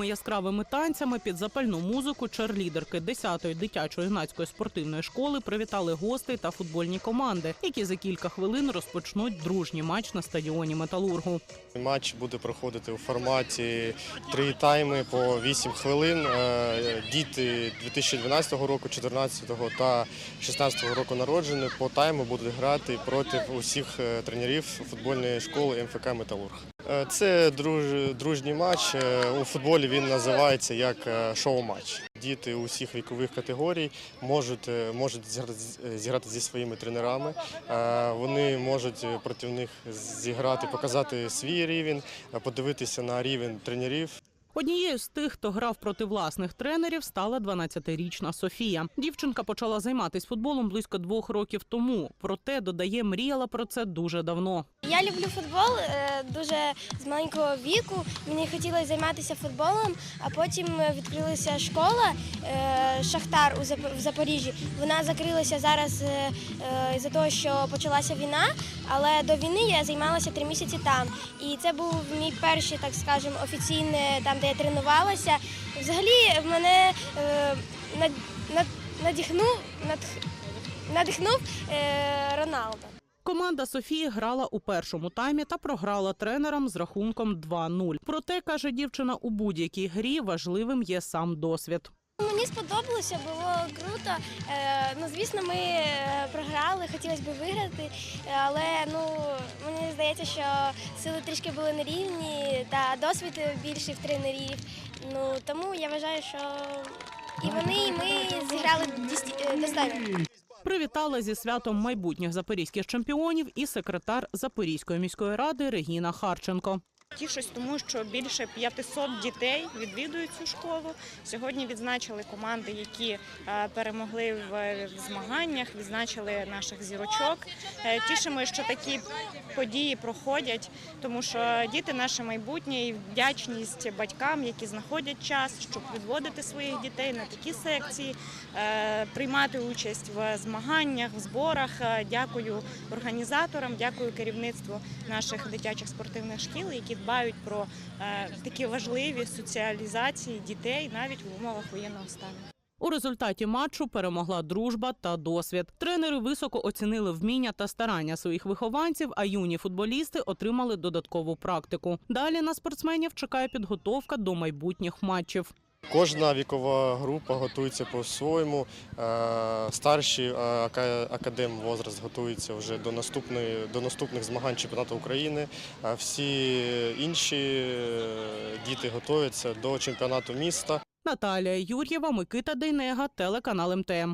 яскравими танцями під запальну музику черлідерки 10-ї дитячо-юнацької спортивної школи привітали гостей та футбольні команди, які за кілька хвилин розпочнуть дружній матч на стадіоні Металургу. Матч буде проходити у форматі три тайми по 8 хвилин. Е, Діти 2012 року, 2014 та 2016 року народжені по тайму будуть грати проти усіх е, тренерів футбольної школи МФК Металург. Е, Це друж- дружній матч. Е, У футболі він називається як е, шоу-матч. Діти усіх вікових категорій можуть, можуть зіграти, зі своїми тренерами. Вони можуть проти них зіграти, показати свій рівень, подивитися на рівень тренерів. Однією з тих, хто грав проти власних тренерів, стала 12-річна Софія. Дівчинка почала займатися футболом близько двох років тому. Проте додає, мріяла про це дуже давно. Я люблю футбол е, дуже з маленького віку. Мені хотілося займатися футболом, а потім відкрилася школа е, Шахтар у Запоріжжі. Вона закрилася зараз е, за того, що почалася війна. Але до війни я займалася три місяці там. І це був мій перший, так скажемо, офіційний там, де я тренувалася. Взагалі мене е, над, над, надихнув, надх- надихнув е, Роналдо. Команда Софії грала у першому таймі та програла тренерам з рахунком 2-0. Проте каже дівчина, у будь-якій грі важливим є сам досвід. Мені сподобалося, було круто. Е, ну, звісно, ми е, програли, хотілося б виграти, але ну мені здається, що сили трішки були нерівні та досвід більший в тренерів. Ну тому я вважаю, що і вони, і ми зіграли е. Привітала зі святом майбутніх запорізьких чемпіонів і секретар Запорізької міської ради Регіна Харченко. Тішусь, тому що більше 500 дітей відвідують цю школу. Сьогодні відзначили команди, які е, перемогли в в змаганнях, відзначили наших зірочок. Е, Тішимо, що такі події проходять, тому що діти наше майбутнє і вдячність батькам, які знаходять час, щоб відводити своїх дітей на такі секції, е, приймати участь в змаганнях, в зборах. Е, Дякую організаторам, дякую керівництву наших дитячих спортивних шкіл, які дбають про е, такі важливі соціалізації дітей навіть в умовах воєнного стану. У результаті матчу перемогла дружба та досвід. Тренери високо оцінили вміння та старання своїх вихованців, а юні футболісти отримали додаткову практику. Далі на спортсменів чекає підготовка до майбутніх матчів. Кожна вікова група готується по-своєму. Е, Старші е, академ возраст готуються вже до наступної до наступних змагань чемпіонату України. А всі інші е, діти готуються до чемпіонату міста. Наталія Юр'єва, Микита Дейнега, телеканал МТМ.